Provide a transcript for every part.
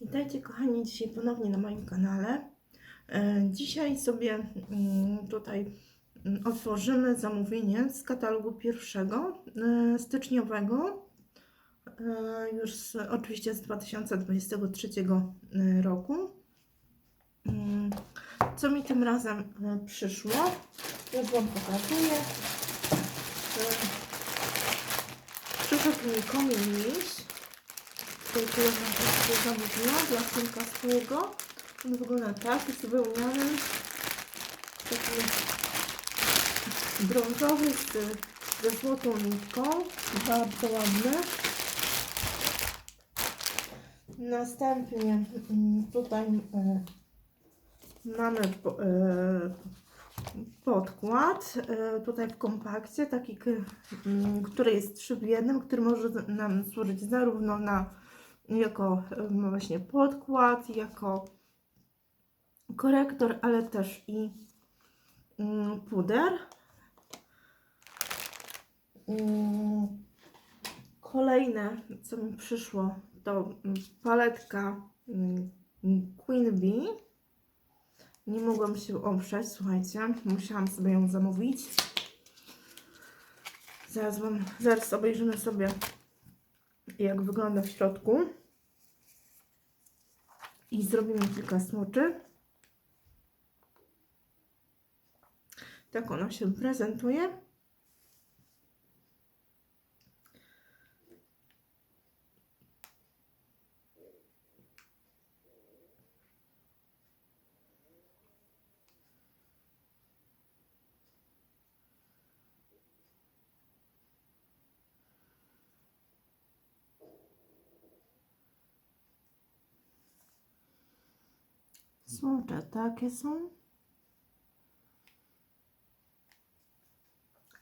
Witajcie kochani dzisiaj ponownie na moim kanale. E, Dzisiaj sobie mm, tutaj mm, otworzymy zamówienie z katalogu pierwszego e, styczniowego, e, już z, oczywiście z 2023 e, roku. Mm, Co mi tym razem przyszło? Już Wam pokazuję. Przyszedł mi komin miś. Tutaj koleżanka zamówiła dla synka swojego. On wygląda tak, jest wypełniony taki brązowy z, ze złotą nitką. Bardzo ładny. Następnie mm, tutaj e, mamy e, podkład. E, tutaj w kompakcie, taki, mm, który jest trzy w jednym, który może nam służyć zarówno na jako em, właśnie podkład, jako korektor, ale też i mm, puder. Mm, Kolejne, co mi przyszło, to mm, paletka Queen Bee. Nie mogłam się oprzeć, słuchajcie, musiałam sobie ją zamówić. Zaraz, wam, zaraz obejrzymy sobie, jak wygląda w środku. I zrobimy kilka smoczy. Tak ona się prezentuje. Smocze takie są.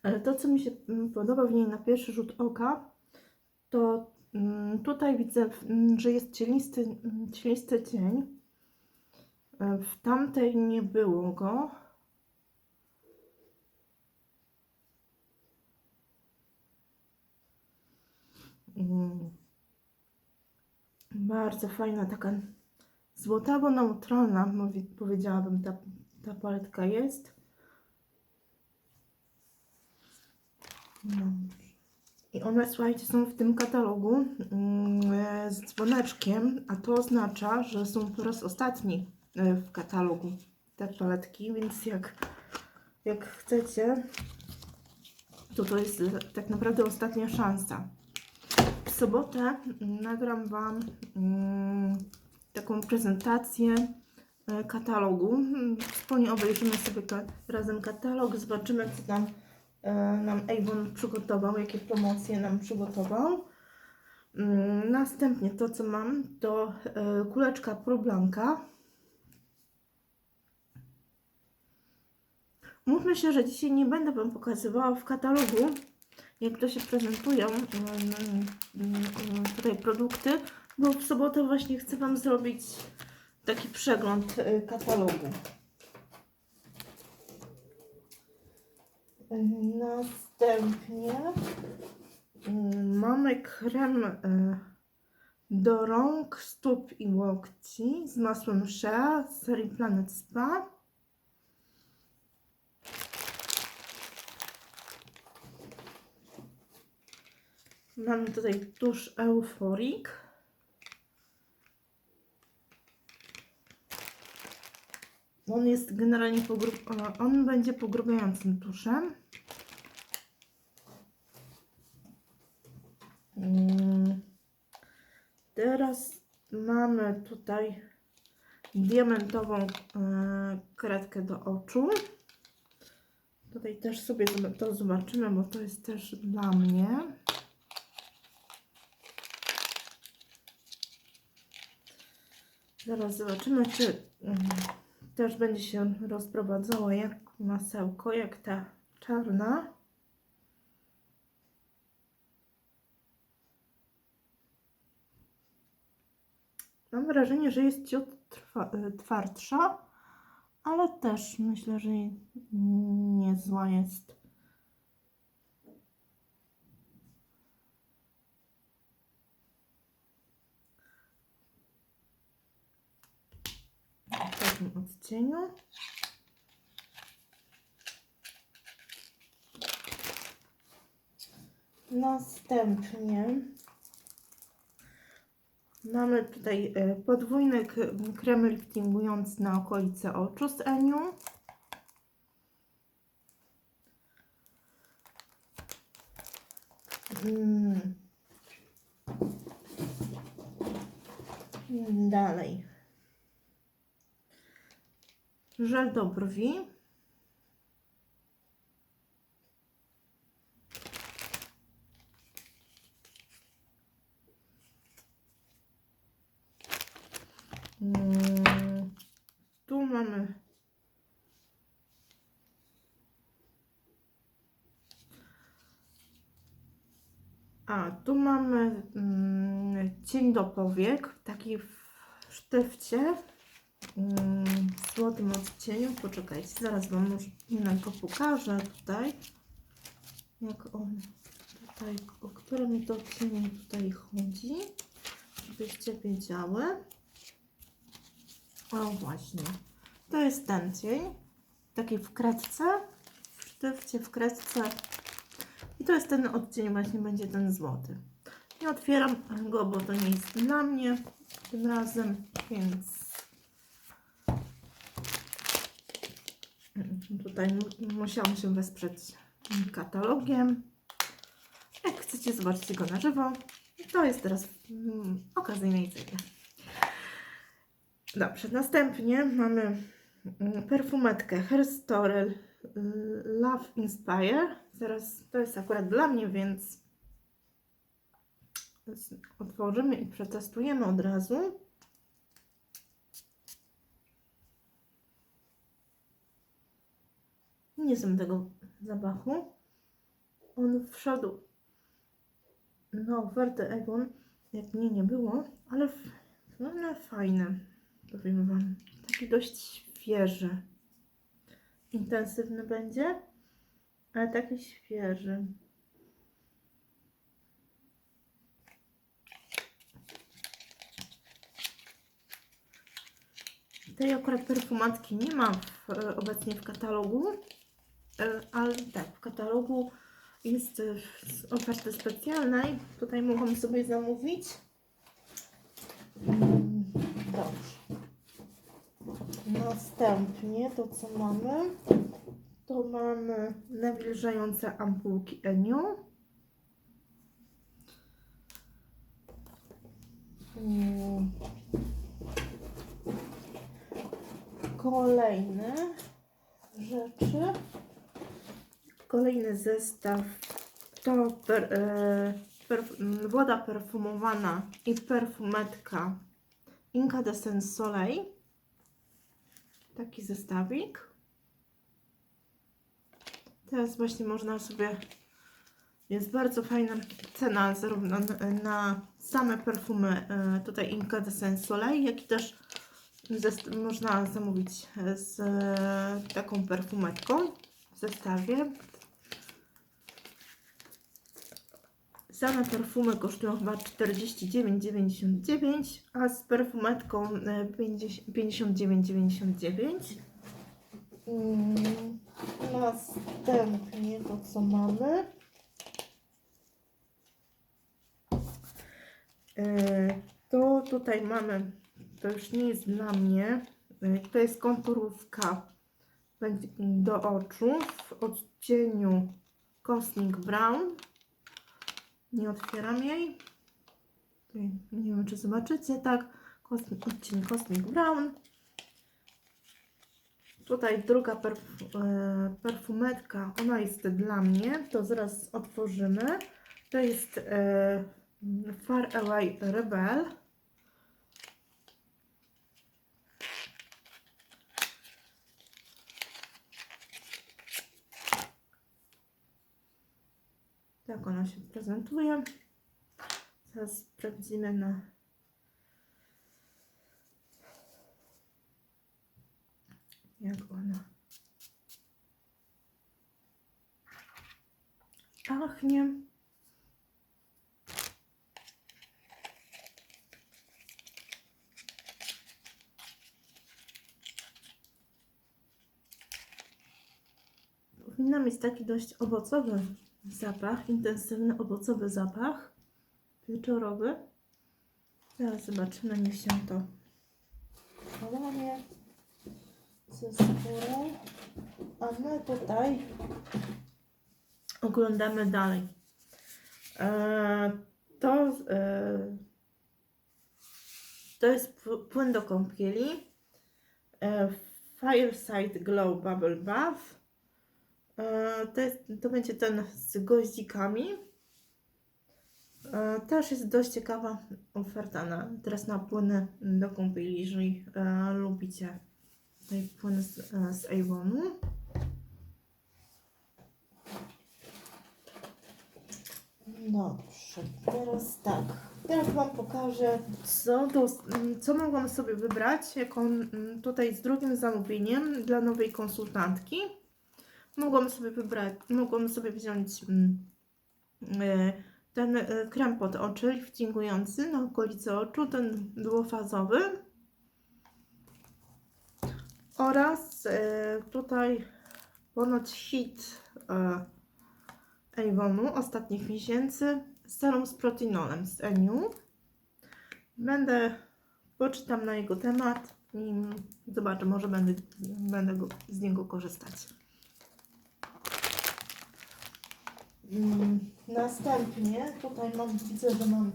Ale to, co mi się mm, podoba w niej na pierwszy rzut oka, to mm, tutaj widzę, mm, że jest cielisty, cielisty cień. E, W tamtej nie było go. Bardzo fajna, taka złotawo-neutralna, mówi- powiedziałabym, ta, ta paletka jest. No. I one, słuchajcie, są w tym katalogu e, z dzwoneczkiem, a to oznacza, że są po raz ostatni e, w katalogu te paletki, więc jak, jak chcecie, to to jest e, tak naprawdę ostatnia szansa. W sobotę mm, nagram Wam mm, taką prezentację e, katalogu. Mm, Wspólnie obejrzymy sobie razem katalog, zobaczymy, co tam e, nam Avon przygotował, jakie promocje nam przygotował. Mm, Następnie to, co mam, to e, kuleczka Pro Blanca. Mówmy się, że dzisiaj nie będę Wam pokazywała w katalogu, jak to się prezentują mm, mm, tutaj produkty, bo w sobotę właśnie chcę Wam zrobić taki przegląd y, katalogu. Y, Następnie y, mamy krem y, do rąk, stóp i łokci z masłem Shea z serii Planet Spa. Mamy tutaj tusz Euforik. On jest generalnie pogrub... on będzie pogrubiającym tuszem. Mm. Teraz mamy tutaj diamentową e, kredkę do oczu. Tutaj też sobie to zobaczymy, bo to jest też dla mnie. Zaraz zobaczymy, czy mm, też będzie się rozprowadzała jak masełko, jak ta czarna. Mam wrażenie, że jest ciut y, twardsza, ale też myślę, że nie zła jest. Takim odcieniu. Następnie mamy tutaj e, podwójny krem liftingujący na okolice oczu z Eniu. Mm. Dalej. Żel do brwi. Mm, Tu mamy A, tu mamy mm, cień do powiek, taki w sztywcie, w złotym odcieniu. Poczekajcie, zaraz Wam może go pokażę tutaj. Jak on tutaj, o które mi to odcienie tutaj chodzi, żebyście wiedziały. O właśnie, to jest ten cień, taki w kredce, w sztywcie, w kredce. I to jest ten odcień, właśnie będzie ten złoty. Nie otwieram go, bo to nie jest dla mnie tym razem, więc tutaj mu- musiałam się wesprzeć katalogiem. Jak chcecie zobaczyć go na żywo, to jest teraz mm, okazyjnej cenie. Dobrze, następnie mamy mm, perfumetkę Hairstory Love Inspire. Zaraz to jest akurat dla mnie, więc otworzymy i przetestujemy od razu. Nie znam tego zapachu. On wszedł na ofertę Egon, jak mnie nie było, ale f- no, no, fajne, powiem Wam. Taki dość świeży. Intensywny będzie, ale taki świeży. Tej akurat perfumatki nie ma w, e, obecnie w katalogu, ale tak, w katalogu jest e, z oferty specjalnej. Tutaj mogą sobie zamówić. Mm, Dobrze. Następnie to co mamy? To mamy nawilżające ampułki Enio. Mm. Kolejne rzeczy. Kolejny zestaw to per, e, perf, m, woda perfumowana i perfumetka Inca de Sen Soleil. Taki zestawik. Teraz właśnie można sobie. Jest bardzo fajna cena zarówno na, same perfumy e, tutaj Inca de Sen Soleil, jak i też można zamówić z e, taką perfumetką w zestawie. Same perfumy kosztują chyba 49,99, a z perfumetką e, 50 59,99. Mm, Następnie to co mamy? E, To tutaj mamy, to już nie jest dla mnie, e, to jest konturówka do oczu w odcieniu Cosmic Brown. Nie otwieram jej. Nie wiem, czy zobaczycie, tak. Cosmic, odcień Cosmic Brown. Tutaj druga e, perfumetka, ona jest dla mnie, to zaraz otworzymy. To jest e, Far Away Rebel. jak ona się prezentuje. Zaraz sprawdzimy na jak ona pachnie. Powinna mieć taki dość owocowy zapach, intensywny owocowy zapach wieczorowy. Zaraz zobaczymy, niech się to przełamie ze skórą. A my tutaj oglądamy dalej. E, to, e, to jest pł- płyn do kąpieli. E, Fireside Glow Bubble Bath. E, to, jest, to będzie ten z goździkami. E, też jest dość ciekawa oferta na, teraz na płyny do kąpieli, jeżeli e, lubicie tutaj płyny z, e, z Avonu. Dobrze, teraz tak. Teraz Wam pokażę, co, do, co mogłam sobie wybrać, jaką mm, tutaj z drugim zamówieniem dla nowej konsultantki. Mogłam sobie wybrać, mogłam sobie wziąć mm, e, ten e, krem pod oczy liftingujący na okolice oczu, ten dwufazowy. Oraz e, tutaj ponoć hit Avonu ostatnich miesięcy serum z protinolem z Eniu. Będę, poczytam na jego temat i zobaczę, może będę, będę go, z niego korzystać. Mm, Następnie tutaj mam, widzę, że mam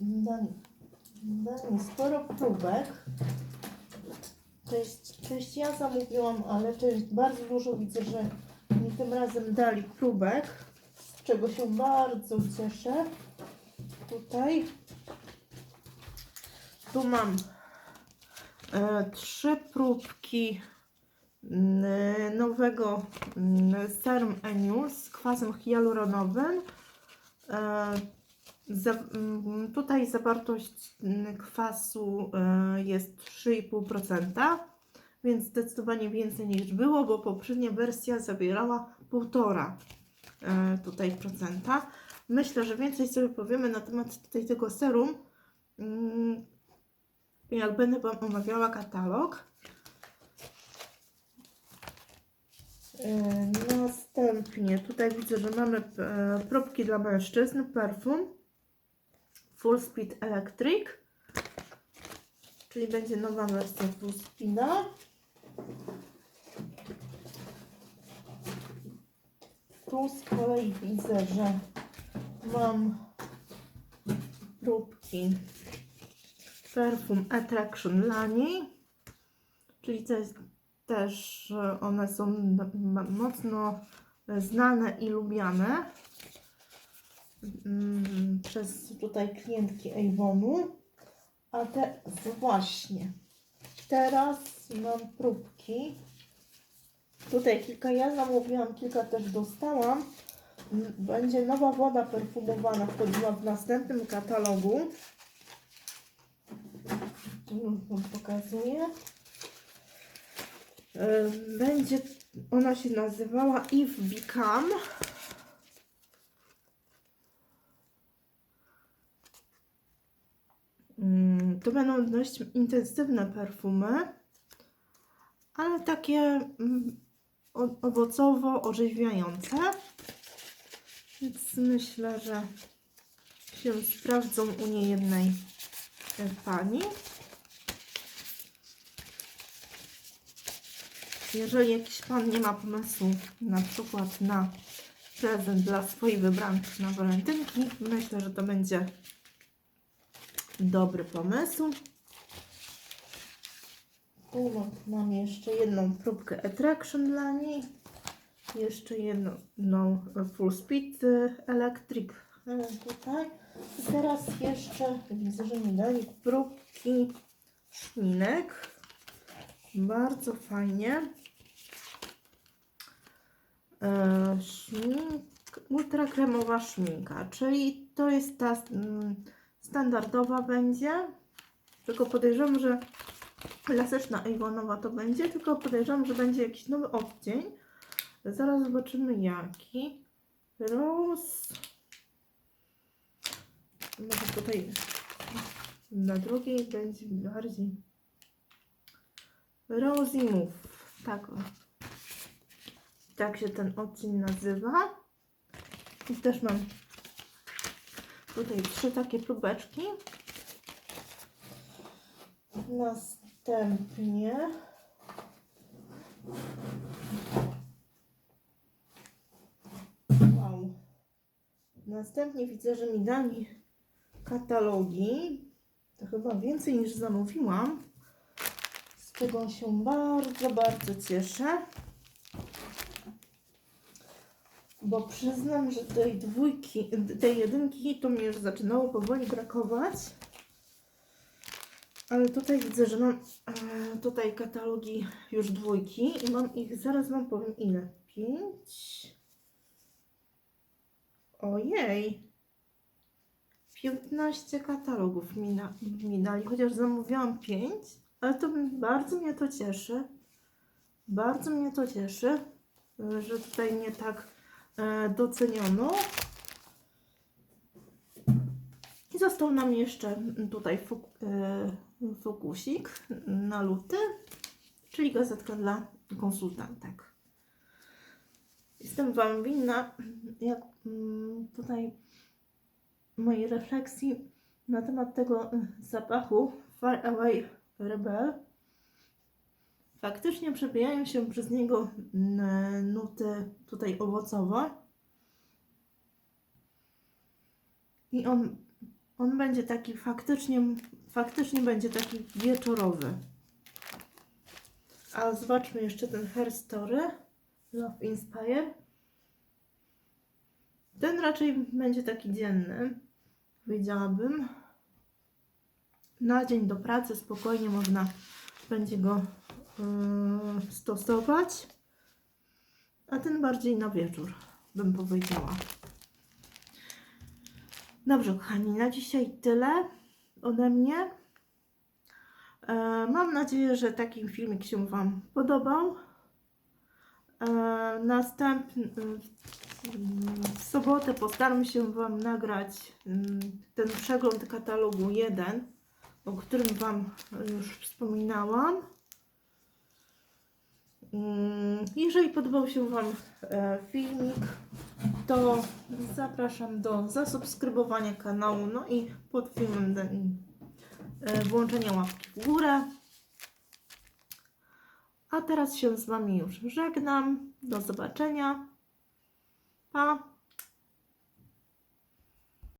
danie, sporo próbek. Część, część ja zamówiłam, ale część bardzo dużo widzę, że mi tym razem dali próbek, z czego się bardzo cieszę. Tutaj. Tu mam e, trzy próbki mm, nowego serum Eniu z kwasem hialuronowym. E, tutaj zawartość kwasu e, jest 3,5%, więc zdecydowanie więcej niż było, bo poprzednia wersja zawierała 1,5% e, tutaj procenta. Myślę, że więcej sobie powiemy na temat tutaj tego serum, mm, jak będę Wam omawiała katalog. E, Następnie tutaj widzę, że mamy e, próbki dla mężczyzn, perfum Full Speed Electric, czyli będzie nowa wersja Full Speeda. Tu z kolei widzę, że mam próbki perfum Attraction dla niej, czyli to jest też one są mocno znane i lubiane mm, przez tutaj klientki Avonu. A te właśnie teraz mam próbki. Tutaj kilka ja zamówiłam, kilka też dostałam. M, Będzie nowa woda perfumowana wchodziła w następnym katalogu. Tu wam pokazuję. Będzie, ona się nazywała If Become. Mm, To będą dość intensywne perfumy, ale takie mm, o- owocowo-orzeźwiające. Więc myślę, że się sprawdzą u niejednej pani. Jeżeli jakiś pan nie ma pomysłu na przykład na prezent dla swojej wybranki na walentynki, myślę, że to będzie dobry pomysł. Mam jeszcze jedną próbkę Attraction dla niej. Jeszcze jedną no, Full Speed y, Electric y, tutaj. I teraz jeszcze widzę, że mi dali próbki szminek. Bardzo fajnie. E, Szmink, ultra kremowa szminka, czyli to jest ta mm, standardowa będzie. Tylko podejrzewam, że klasyczna Avonowa to będzie, tylko podejrzewam, że będzie jakiś nowy odcień. Zaraz zobaczymy jaki. Rose. Może tutaj na drugiej będzie bardziej Rosy Move. Tak. Tak się ten odcień nazywa. I też mam tutaj trzy takie próbeczki. Następnie wow. Następnie widzę, że mi dali katalogi. To chyba więcej niż zamówiłam. Z czego się bardzo, bardzo cieszę. Bo przyznam, że tej dwójki, tej jedynki to mi już zaczynało powoli brakować. Ale tutaj widzę, że mam e, tutaj katalogi już dwójki i mam ich, zaraz wam powiem ile. Pięć. Ojej. 15 katalogów mi, mi dali, chociaż zamówiłam 5, ale to bardzo mnie to cieszy. Bardzo mnie to cieszy, e, że tutaj mnie tak e, doceniono. I został nam jeszcze tutaj e, fokusik na luty, czyli gazetka dla konsultantek. Jestem Wam winna, jak mm, tutaj mojej refleksji na temat tego y, zapachu Far Away Rebel. Faktycznie przebijają się przez niego mm, nuty tutaj owocowe. I on, on będzie taki faktycznie, faktycznie będzie taki wieczorowy. A zobaczmy jeszcze ten Hair Story Love Inspire. Ten raczej będzie taki dzienny, powiedziałabym. Na dzień do pracy spokojnie można będzie go yy, stosować, a ten bardziej na wieczór, bym powiedziała. Dobrze, kochani, na dzisiaj tyle ode mnie. E, mam nadzieję, że taki filmik się Wam podobał. E, następny, w sobotę postaram się Wam nagrać mm, ten przegląd katalogu 1, o którym Wam już wspominałam. Mm, Jeżeli podobał się Wam e, filmik, to zapraszam do zasubskrybowania kanału, no i pod filmem ten, e, włączenia łapki w górę. A teraz się z Wami już żegnam. Do zobaczenia. Pa!